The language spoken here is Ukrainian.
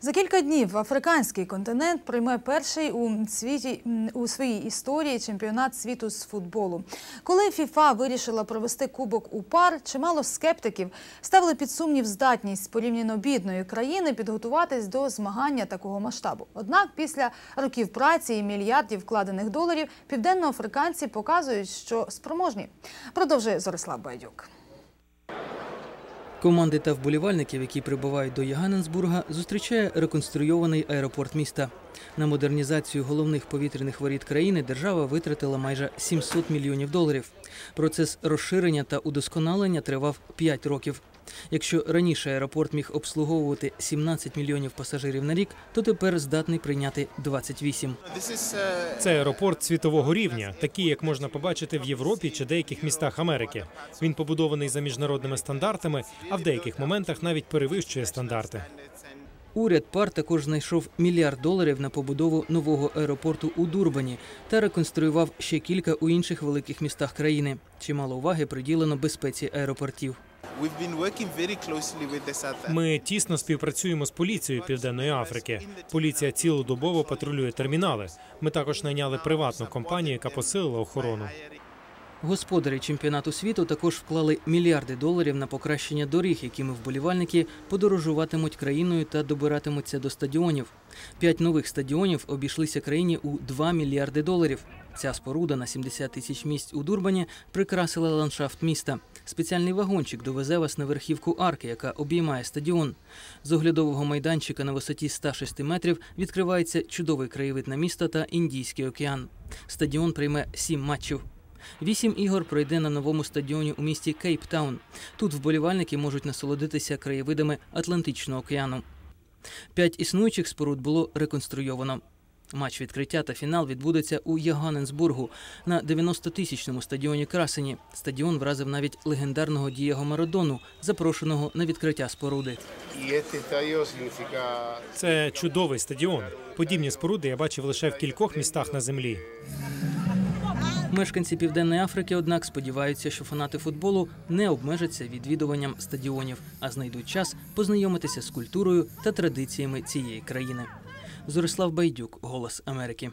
За кілька днів африканський континент прийме перший у світі у своїй історії чемпіонат світу з футболу. Коли ФІФА вирішила провести кубок у пар, чимало скептиків ставили під сумнів здатність порівняно бідної країни підготуватись до змагання такого масштабу. Однак після років праці і мільярдів вкладених доларів південноафриканці показують, що спроможні. Продовжує Зорислав Байдюк. Команди та вболівальників, які прибувають до Яганенсбурга, зустрічає реконструйований аеропорт міста. На модернізацію головних повітряних воріт країни держава витратила майже 700 мільйонів доларів. Процес розширення та удосконалення тривав 5 років. Якщо раніше аеропорт міг обслуговувати 17 мільйонів пасажирів на рік, то тепер здатний прийняти 28. Це аеропорт світового рівня, такий, як можна побачити в Європі чи деяких містах Америки. Він побудований за міжнародними стандартами, а в деяких моментах навіть перевищує стандарти. Уряд пар також знайшов мільярд доларів на побудову нового аеропорту у Дурбані та реконструював ще кілька у інших великих містах країни. Чимало уваги приділено безпеці аеропортів. Ми тісно співпрацюємо з поліцією Південної Африки. Поліція цілодобово патрулює термінали. Ми також найняли приватну компанію, яка посилила охорону. Господарі чемпіонату світу також вклали мільярди доларів на покращення доріг, якими вболівальники подорожуватимуть країною та добиратимуться до стадіонів. П'ять нових стадіонів обійшлися країні у 2 мільярди доларів. Ця споруда на 70 тисяч місць у Дурбані прикрасила ландшафт міста. Спеціальний вагончик довезе вас на верхівку арки, яка обіймає стадіон. З оглядового майданчика на висоті 106 метрів відкривається чудовий краєвид на місто та Індійський океан. Стадіон прийме сім матчів. Вісім ігор пройде на новому стадіоні у місті Кейптаун. Тут вболівальники можуть насолодитися краєвидами Атлантичного океану. П'ять існуючих споруд було реконструйовано. Матч відкриття та фінал відбудеться у Яганенсбургу на 90-тисячному стадіоні Красені. Стадіон вразив навіть легендарного Дієго Марадону, запрошеного на відкриття споруди. Це чудовий стадіон. Подібні споруди я бачив лише в кількох містах на землі. Мешканці Південної Африки, однак, сподіваються, що фанати футболу не обмежаться відвідуванням стадіонів, а знайдуть час познайомитися з культурою та традиціями цієї країни. Зорислав Байдюк, Голос Америки.